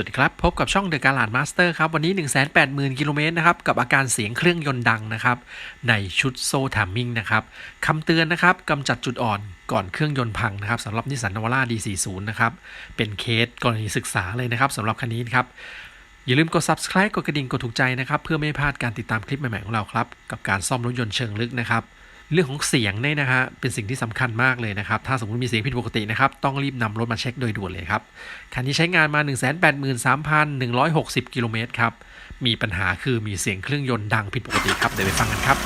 วัสดีครับ พบกับช่อง The g a l a d Master ครับ วันนี้ 180,000 กิโลเมตรนะครับ กับอาการเสียงเครื่องยนต์ดังนะครับ ในชุดโซ่ทามมิ่งนะครับคำเตือนนะครับกำจัดจุดอ่อนก่อนเครื่องยนต์พังนะครับสำหรับนิสสันนวาร่า D40 นะครับ เป็นเคสกรณีศึกษาเลยนะครับสำหรับคันนี้นครับ อย่าลืมกด subscribe กดกระดิ่งกดถูกใจนะครับ เพื่อไม่พลาดการติดตามคลิปใหม่ๆของเราครับกับการซ่อมรถยนต์เชิงลึกนะครับ เรื่องของเสียงเนี่ยนะฮะเป็นสิ่งที่สำคัญมากเลยนะครับ ถ้าสมมติมีเสียงผิดปกตินะครับ ต้องรีบนำรถมาเช็คโดยด่วนเลยครับ คันนี้ใช้งานมา 183,160 กิโลเมตรครับ มีปัญหาคือมีเสียงเครื่องยนต์ดังผิดปกติครับ เดี๋ยวไปฟังกันครับ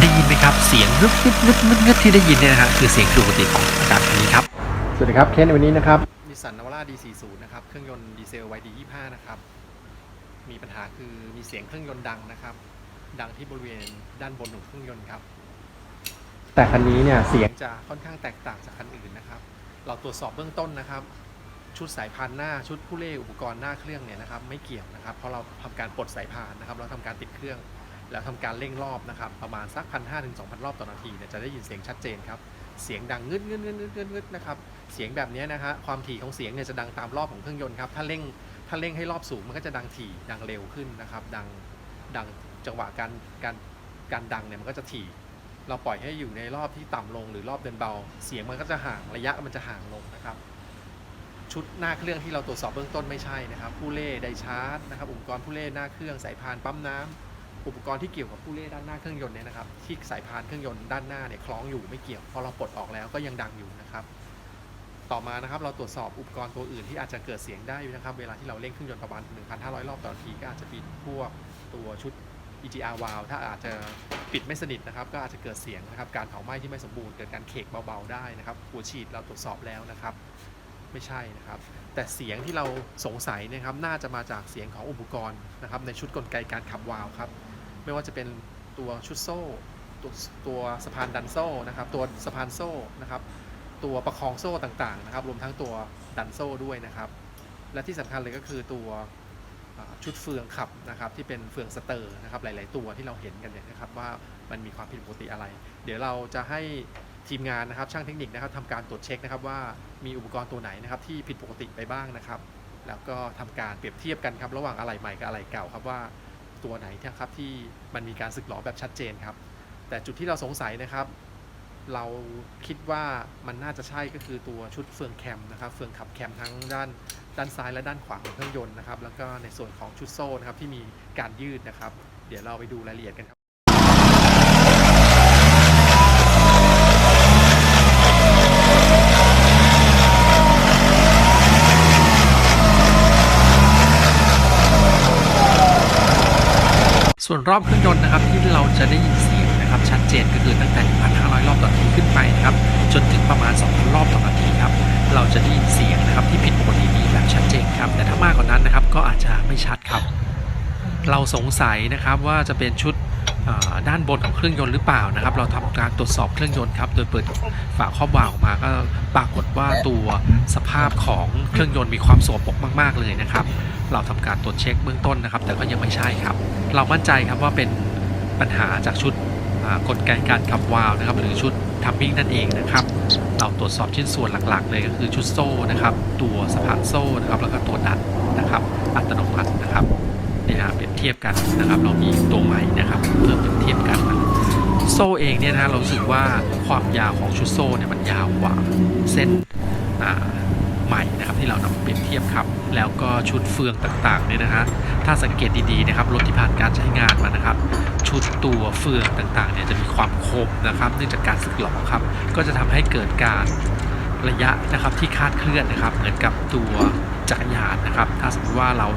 ได้ยินไหมครับ เสียงงึบงึบงึบงึบงึบที่ได้ยินเนี่ยนะฮะคือเสียงผิดปกติของอาการคันนี้ครับ สวัสดีครับเคสในวันนี้นะครับนิสสันนาวาร่า D40 นะครับ เครื่องยนต์ดีเซล YD25 นะครับ มีปัญหาคือมีเสียงเครื่องยนต์ดังนะครับ ดังที่บริเวณด้านบนของเครื่องยนต์ครับ แต่คันนี้เนี่ยเสีเสียยงงจะค่อนข้างแตกต่างจากคันอื่นนะครับ เราตรวจสอบเบื้องต้นนะครับ ชุดสายพานหน้าชุดผู้เล่อุปกรณ์หน้าเครื่องเนี่ยนะครับ ไม่เกี่ยวนะครับ เพราะเราทำการปลดสายพานนะครับ เราทำการติดเครื่อง แล้วทำการเร่งรอบนะครับ ประมาณสักพันห้าถึงสองพันรอบต่อนาทีเนี่ยจะได้ยินเสียงชัดเจนครับ เสียงดังงึดงึดงึดงึดงึดงึดนะครับ เสียงแบบนี้นะฮะความถี่ของเสียงเนี่ยจะดังตามรอบของเครื่องยนต์ครับถ้าเร่งถ้าเร่งให้รอบสูงมันก็จะดังถี่ดังเร็วขึ้นนะครับ ดังดังจังหวะการการการดังเนี่ยมันก็จะถี่ เราปล่อยให้อยู่ในรอบที่ต่ำลงหรือรอบเดินเบา เสียงมันก็จะห่างระยะมันจะห่างลงนะครับ ชุดหน้าเครื่องที่เราตรวจสอบเบื้องต้นไม่ใช่นะครับ ผู้เล่ไดชาร์จนะครับอุปกรณ์ผู้เล่หน้าเครื่องสายพานปั๊มน้ำอุปกรณ์ที่เกี่ยวกับผู้เล่ด้านหน้าเครื่องยนต์เนี่ยนะครับ ที่สายพานเครื่องยนต์ด้านหน้าเนี่ยคล้องอยู่ไม่เกี่ยวพอเราปลดออกแล้วก็ยังดังอยู่นะครับ ต่อมานะครับเราตรวจสอบอุปกรณ์ตัวอื่นที่อาจจะเกิดเสียงได้นะครับ เวลาที่เราเร่งเครื่องยนต์ประมาณ 1,500 รอบต่อนาทีก็อาจจะป็นพวกตัวชุด EGR valve ถ้าอาจจะปิดไม่สนิทนะครับ ก็อาจจะเกิดเสียงนะครับการเผาไหม้ที่ไม่สมบูรณ์เกิดการเคกเบาๆได้นะครับหัวฉีดเราตรวจสอบแล้วนะครับ ไม่ใช่นะครับ แต่เสียงที่เราสงสัยนะครับน่าจะมาจากเสียงของอุปกรณ์นะครับในชุดกลไกการขับวาล์วครับไม่ว่าจะเป็นตัวชุดโซ่ ตัวตัวสะพานดันโซ่นะครับตัวสะพานโซ่นะครับ ตัวประคองโซ่ต่างๆนะครับรวมทั้งตัวดันโซ่ด้วยนะครับ และที่สำคัญเลยก็คือตัวชุดเฟืองขับนะครับที่เป็นเฟืองสเตอร์นะครับหลาย ๆ ตัวที่เราเห็นกันเนี่ยนะครับว่ามันมีความผิดปกติอะไร เดี๋ยวเราจะให้ทีมงานนะครับช่างเทคนิคนะครับทำการตรวจเช็คนะครับว่ามีอุปกรณ์ตัวไหนนะครับที่ผิดปกติไปบ้างนะครับ แล้วก็ทำการเปรียบเทียบกันครับระหว่างอะไหล่ใหม่กับอะไหล่เก่าครับว่าตัวไหนนะครับที่มันมีการสึกหรอแบบชัดเจนครับแต่จุดที่เราสงสัยนะครับ เราคิดว่ามันน่าจะใช่ก็คือตัวชุดเฟืองแคมนะครับเฟืองขับแคมทั้งด้านด้านซ้ายและด้านขวาของเครื่องยนต์นะครับ แล้วก็ในส่วนของชุดโซ่นะครับที่มีการยืดนะครับ เดี๋ยวเราไปดูรายละเอียดกันครับส่วนรอบเครื่องยนต์นะครับที่เราจะได้ยินเสียงนะครับชัดเจนก็คือตั้งแต่ 0 0 รอบต่อนาทีขึ้นไปนะครับ จนถึงประมาณ 2,000 รอบต่อนาทีครับ เราจะได้ยินเสียงนะครับที่ผิดปกตินี้แบบชัดเจนครับ แต่ถ้ามากกว่านั้นนะครับก็อาจจะไม่ชัดครับ เราสงสัยนะครับว่าจะเป็นชุดด้านบนของเครื่องยนต์หรือเปล่านะครับ เราทำการตรวจสอบเครื่องยนต์ครับ โดยเปิดฝาครอบวาล์วออกมาก็ปรากฏว่าตัวสภาพของเครื่องยนต์มีความสกปรกมาก ๆ เลยนะครับ เราทำการตรวจเช็คเบื้องต้นนะครับ แต่ก็ยังไม่ใช่ครับ เรามั่นใจครับว่าเป็นปัญหาจากชุด กลไกการขับวาล์วนะครับ หรือชุดทัมมิ่งนั่นเองนะครับ เราตรวจสอบชิ้นส่วนหลักๆ เลยก็คือชุดโซ่นะครับ ตัวสะพานโซ่นะครับแล้วก็ตัวดันนะครับ อัตโนมัตินะครับเนี่ยนะเปรียบเทียบกันนะครับ เรามีตัวใหม่นะครับเพื่อเปรียบเทียบกันนะโซ่เองเนี่ยนะเราสึกว่าความยาวของชุดโซ่เนี่ยมันยาวกว่าเส้นอ่า ใหม่นะครับที่เรานำมาเปรียบเทียบครับ แล้วก็ชุดเฟืองต่างๆเนี่ยนะฮะถ้าสังเกตดีๆนะครับรถที่ผ่านการใช้งานมานะครับ ชุดตัวเฟืองต่างๆเนี่ยจะมีความคมนะครับเนื่องจากการสึกหลอครับ ก็จะทำให้เกิดการระยะนะครับที่คาดเคลื่อนนะครับ เหมือนกับตัวจักรยานนะครับ ถ้าสมมติว่าเรา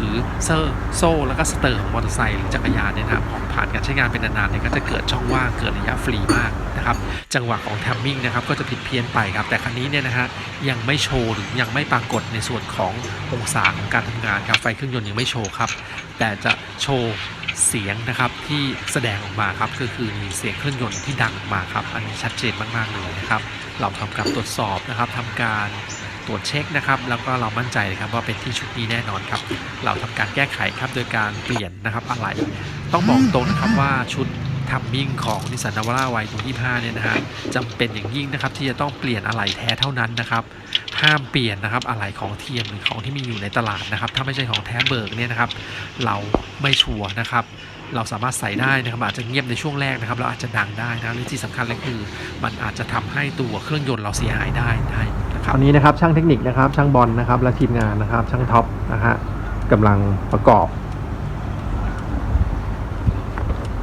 หรือเซอร์โซ่แล้วก็สเตอร์ของมอเตอร์ไซค์หรือจักรยานเนี่ยนะครับพอผ่านการใช้งานเป็นนานๆเนี่ยก็จะเกิดช่องว่างเกิดระยะฟรีมากนะครับจังหวะของแทมมิ่งนะครับก็จะผิดเพี้ยนไปครับแต่คันนี้เนี่ยนะฮะยังไม่โชว์หรือยังไม่ปรากฏในส่วนขององศาของการทำงานครับไฟเครื่องยนต์ยังไม่โชว์ครับแต่จะโชว์เสียงนะครับที่แสดงออกมาครับก็คือมีเสียงเครื่องยนต์ที่ดังออกมาครับอันนี้ชัดเจนมากๆเลยนะครับเราทำการตรวจสอบนะครับทำการ ตรวจเช็คนะครับ แล้วก็เรามั่นใจเลยครับว่าเป็นที่ชุดนี้แน่นอนครับ เราทำการแก้ไขครับโดยการเปลี่ยนนะครับอะไหล่ต้องบอกตรงนะครับว่าชุดทัมมิ่งของนิสสันนาวาร่าไวตัว25เนี่ยนะฮะจำเป็นอย่างยิ่งนะครับที่จะต้องเปลี่ยนอะไหล่แท้เท่านั้นนะครับ ห้ามเปลี่ยนนะครับอะไหล่ของเทียมหรือของที่มีอยู่ในตลาดนะครับ ถ้าไม่ใช่ของแท้เบิกเนี่ยนะครับ เราไม่ชัวร์นะครับเราสามารถใส่ได้นะครับอาจจะเงียบในช่วงแรกนะครับเราอาจจะดังได้นะหรือที่สำคัญเลยคือ มันอาจจะทำให้ตัวเครื่องยนต์เราเสียหายได้ได้นะ คตรับอนนี้นะครับช่างเทคนิคนะครับ ช่างบอลนะครับ และทีมงานนะครับ ช่างท็อปนะฮะกำลังประกอบ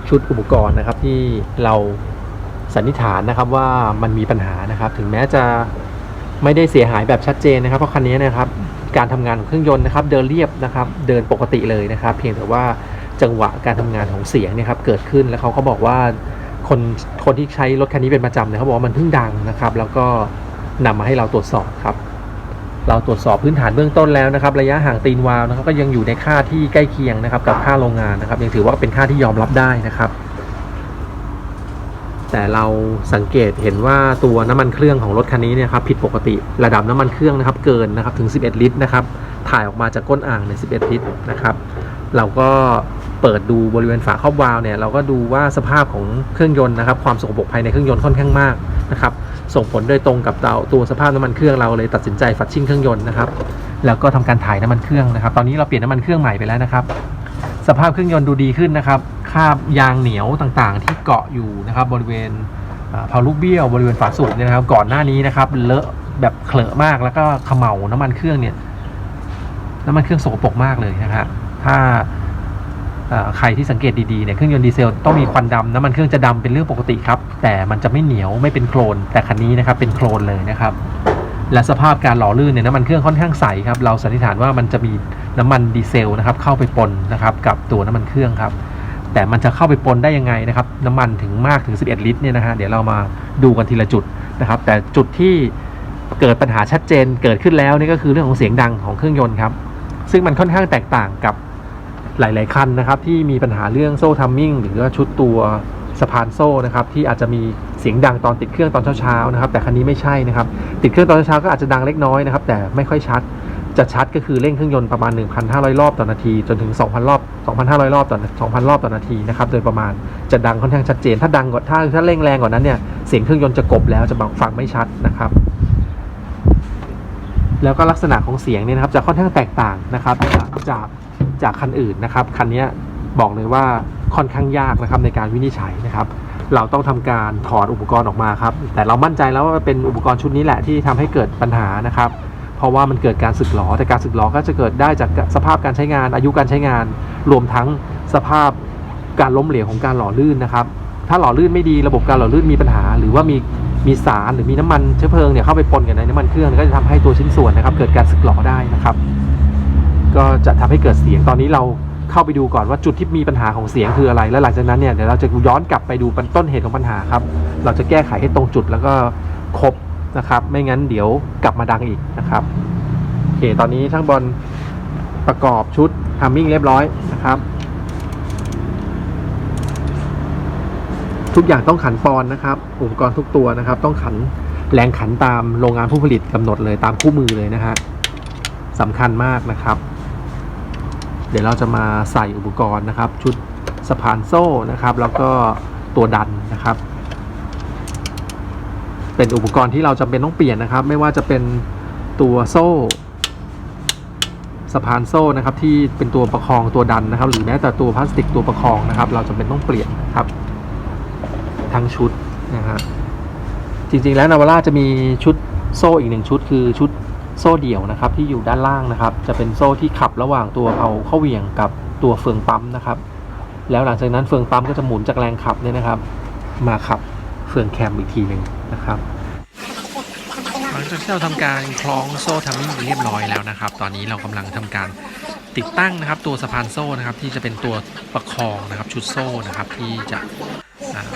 ชุดอุปกรณ์นะครับที่เราสันนิษฐานนะครับว่ามันมีปัญหานะครับ ถึงแม้จะไม่ได้เสียหายแบบชัดเจนนะครับ เพราะคันนี้นะครับการทำงานของเครื่องยนต์นะครับ เดินเรียบนะครับ เดินปกติเลยนะครับ เพียงแต่ว่าจังหวะการทำงานของเสียงเนี่ยครับเกิดขึ้นแล้วเขาก็บอกว่าคนคนที่ใช้รถคันนี้เป็นประจำเนี่ยเขาบอกว่ามันเพิ่งดังนะครับ แล้วก็ นำมาให้เราตรวจสอบครับ เราตรวจสอบพื้นฐานเบื้องต้นแล้วนะครับ ระยะห่างตีนวาล์วนะครับก็ยังอยู่ในค่าที่ใกล้เคียงนะครับ กับค่าโรงงานนะครับ ยังถือว่าเป็นค่าที่ยอมรับได้นะครับ แต่เราสังเกตเห็นว่าตัวน้ำมันเครื่องของรถคันนี้เนี่ยครับผิดปกติระดับน้ำมันเครื่องนะครับเกินนะครับถึง 11 ลิตรนะครับถ่ายออกมาจากก้นอ่างใน 11 ลิตรนะครับ เราก็เปิดดูบริเวณฝาครอบวาล์วเนี่ยเราก็ดูว่าสภาพของเครื่องยนต์นะครับ ความสกปรกภายในเครื่องยนต์ค่อนข้างมากนะครับ ส่งผลโดยตรงกับตัวตัวสภาพน้ำมันเครื่องเราเลยตัดสินใจฟัดชิ่งเครื่องยนต์นะครับแล้วก็ทำการถ่ายน้ำมันเครื่องนะครับ ตอนนี้เราเปลี่ยนน้ำมันเครื่องใหม่ไปแล้วนะครับ สภาพเครื่องยนต์ดูดีขึ้นนะครับคราบยางเหนียวต่างๆ ที่เกาะอยู่นะครับ บริเวณเพาลูกเบี้ยวบริเวณฝาสูบเนี่ยนะครับ ก่อนหน้านี้นะครับเลอะแบบเขลอะมากแล้วก็เขม่าน้ำมันเครื่องเนี่ยน้ำมันเครื่องสกปรกมากเลยนะฮะถ้า ใครที่สังเกตดีๆเนี่ยเครื่องยนต์ดีเซลต้องมีควันดำน้ำมันเครื่องจะดำเป็นเรื่องปกติครับ แต่มันจะไม่เหนียวไม่เป็นโคลนแต่คันนี้นะครับเป็นโคลนเลยนะครับ และสภาพการหล่อลื่นเนี่ยน้ำมันเครื่องค่อนข้างใสครับเราสันนิษฐานว่ามันจะมีน้ำมันดีเซลนะครับเข้าไปปนนะครับกับตัวน้ำมันเครื่องครับแต่มันจะเข้าไปปนได้ยังไงนะครับน้ำมันถึงมากถึง 11 ลิตรเนี่ยนะฮะเดี๋ยวเรามาดูกันทีละจุดนะครับแต่จุดที่เกิดปัญหาชัดเจนเกิดขึ้นแล้วนี่ก็คือเรื่องของเสียงดังของเครื่องยนต์ครับซึ่งมันค่อนข้างแตกต่างกับ หลาย ๆ คันนะครับที่มีปัญหาเรื่องโซ่ทัมมิ่งหรือว่าชุดตัวสะพานโซ่นะครับที่อาจจะมีเสียงดังตอนติดเครื่องตอนเช้าๆนะครับแต่คันนี้ไม่ใช่นะครับติดเครื่องตอนเช้าก็อาจจะดังเล็กน้อยนะครับแต่ไม่ค่อยชัดจะชัดก็คือเร่งเครื่องยนต์ประมาณ 1,500 รอบต่อนาที จนถึง 2,000 รอบ 2,500 รอบต่อ 2,000 รอบต่อนาทีนะครับโดยประมาณจะดังค่อนข้างชัดเจน ถ้าดังกว่าถ้าถ้าเร่งแรงกว่านั้นเนี่ยเสียงเครื่องยนต์จะกบแล้วจะฟังไม่ชัดนะครับ แล้วก็ลักษณะของเสียงเนี่ยนะครับจะค่อนข้างแตกต่างนะครับจาก จากคันอื่นนะครับ คันนี้บอกเลยว่าค่อนข้างยากนะครับในการวินิจฉัยนะครับ เราต้องทำการถอดอุปกรณ์ออกมาครับ แต่เรามั่นใจแล้วว่าเป็นอุปกรณ์ชุดนี้แหละที่ทำให้เกิดปัญหานะครับ เพราะว่ามันเกิดการสึกหรอแต่การสึกหรอก็จะเกิดได้จากสภาพการใช้งาน อายุการใช้งาน รวมทั้งสภาพการล้มเหลวของการหล่อลื่นนะครับ ถ้าหล่อลื่นไม่ดีระบบการหล่อลื่นมีปัญหา หรือว่ามีมีสารหรือมีน้ำมันเชื้อเพลิงเนี่ยเข้าไปปนกับในน้ำมันเครื่องก็จะทำให้ตัวชิ้นส่วนนะครับ เกิดการสึกหรอได้นะครับ ก็จะทำให้เกิดเสียงตอนนี้เราเข้าไปดูก่อนว่าจุดที่มีปัญหาของเสียงคืออะไร แล้วหลังจากนั้นเนี่ยเดี๋ยวเราจะย้อนกลับไปดูต้นเหตุของปัญหาครับ เราจะแก้ไขให้ตรงจุดแล้วก็ครบนะครับ ไม่งั้นเดี๋ยวกลับมาดังอีกนะครับโอเคตอนนี้ช่างบอลประกอบชุดทัมมิ่งเรียบร้อยนะครับ ทุกอย่างต้องขันปอนนะครับ อุปกรณ์ทุกตัวนะครับ ต้องขันแรงขันตามโรงงานผู้ผลิตกำหนดเลยตามคู่มือเลยนะฮะสำคัญมากนะครับ เดี๋ยวเราจะมาใส่อุปกรณ์นะครับ ชุดสะพานโซ่นะครับ แล้วก็ตัวดันนะครับ เป็นอุปกรณ์ที่เราจำเป็นต้องเปลี่ยนนะครับ ไม่ว่าจะเป็นตัวโซ่สะพานโซ่นะครับ ที่เป็นตัวประคองตัวดันนะครับ หรือแม้แต่ตัวพลาสติกตัวประคองนะครับ เราจำเป็นต้องเปลี่ยนนครับ ทั้งชุดนะฮะจริงๆแล้วนาวาร่าจะมีชุดโซ่อีกหนึ่งชุดคือชุด โซ่เดี่ยวนะครับที่อยู่ด้านล่างนะครับ จะเป็นโซ่ที่ขับระหว่างตัวเอาเข้าเหวี่ยงกับตัวเฟืองปั๊มนะครับ แล้วหลังจากนั้นเฟืองปั๊มก็จะหมุนจากแรงขับเนี่ยนะครับ มาขับเฟืองแคมอีกทีหนึ่งนะครับหลังจากที่เราทำการคล้องโซ่ทัมมิ่งเรียบร้อยแล้วนะครับ ตอนนี้เรากำลังทำการติดตั้งนะครับตัวสะพานโซ่นะครับที่จะเป็นตัวประคองนะครับชุดโซ่นะครับที่จะ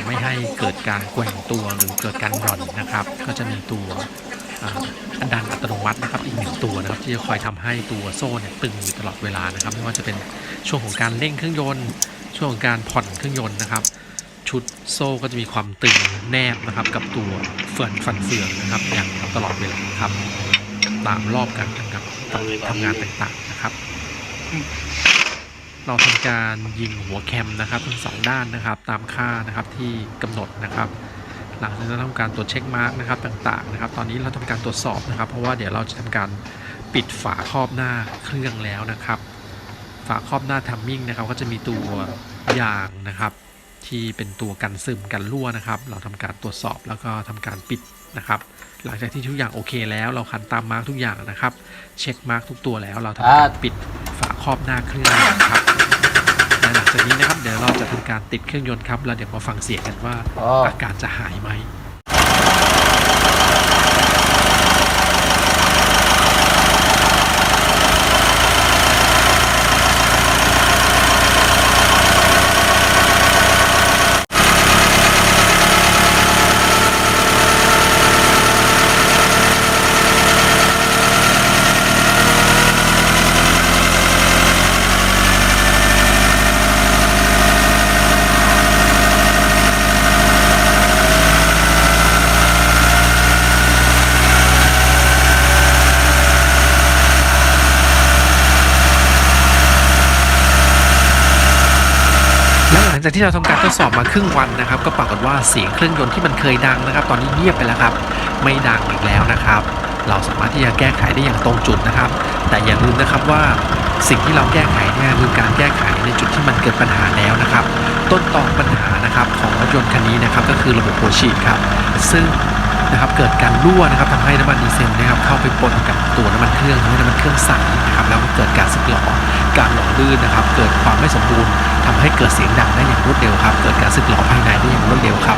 ไม่ให้เกิดการแกว่งตัวหรือเกิดการหย่อนนะครับ ก็จะมีตัว อ่าดันอัตโนมัตินะครับอีกหนึ่งตัวนะครับที่จะคอยทำให้ตัวโซ่เนี่ยตึงอยู่ตลอดเวลานะครับ ไม่ว่าจะเป็นช่วงของการเร่งเครื่องยนต์ ช่วงของการผ่อนเครื่องยนต์นะครับ ชุดโซ่ก็จะมีความตึงแนบนะครับ กับตัวเฟื่อนฟันเฟืองนะครับอย่างตลอดเวลาครับตามรอบการทำงานทำงานต่างๆนะครับเราทำการยิงหัวแคมนะครับทั้งสองด้านนะครับ ตามค่านะครับที่กำหนดนะครับ หลังจากนั้นทำการตรวจเช็คมาร์กนะครับต่างๆนะครับ ตอนนี้เราทำการตรวจสอบนะครับ เพราะว่าเดี๋ยวเราจะทำการปิดฝาครอบหน้าเครื่องแล้วนะครับ ฝาครอบหน้าทัมมิ่งนะครับ ก็จะมีตัวยางนะครับ ที่เป็นตัวกันซึมกันรั่วนะครับ เราทำการตรวจสอบแล้วก็ทำการปิดนะครับ หลังจากที่ทุกอย่างโอเคแล้วเราคันตามมาร์กทุกอย่างนะครับ เช็คมาร์กทุกตัวแล้ว เราทำการปิดฝาครอบหน้าเครื่องนะครับ จากนี้นะครับเดี๋ยวเราจะทำการติดเครื่องยนต์ครับแล้วเดี๋ยวมาฟังเสียงกันว่าอ๋ออาการจะหายไหม จากที่เราทำการทดสอบมาครึ่งวันนะครับ ก็ปรากฏว่าเสียงเครื่องยนต์ที่มันเคยดังนะครับ ตอนนี้เงียบไปแล้วครับ ไม่ดังอีกแล้วนะครับ เราสามารถที่จะแก้ไขได้อย่างตรงจุดนะครับ แต่อย่าลืมนะครับว่าสิ่งที่เราแก้ไขเนี่ยคือการแก้ไขในจุดที่มันเกิดปัญหาแล้วนะครับ ต้นตอปัญหานะครับของรถยนต์คันนี้นะครับก็คือระบบหัวฉีดครับ ซึ่งนะครับเกิดการรั่วนะครับทำให้น้ำมันดีเซลนะครับเข้าไปปนกับตัวน้ำมันเครื่องทำให้น้ำมันเครื่องสั่นนะครับแล้วก็เกิดการสึกหรอการหล่อลื่นนะครับ เกิดความไม่สมบูรณ์ ให้เกิดเสียงดังได้อย่างรวดเร็วครับ เกิดการสึกหรอภายในได้อย่างรวดเร็วครับ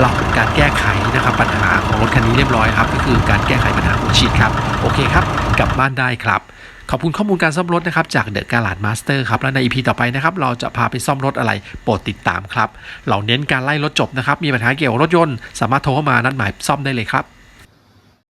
เราทำการแก้ไขนะครับปัญหาของรถคันนี้เรียบร้อยครับ ก็คือการแก้ไขปัญหาหัวฉีดครับ โอเคครับ กลับบ้านได้ครับ ขอบคุณข้อมูลการซ่อมรถนะครับ จากเดอะกาลาดมาสเตอร์ครับ และใน EP ต่อไปนะครับ เราจะพาไปซ่อมรถอะไร โปรดติดตามครับ เราเน้นการไล่รถจบนะครับ มีปัญหาเกี่ยวกับรถยนต์ สามารถโทรเข้ามานัดหมายซ่อมได้เลยครับ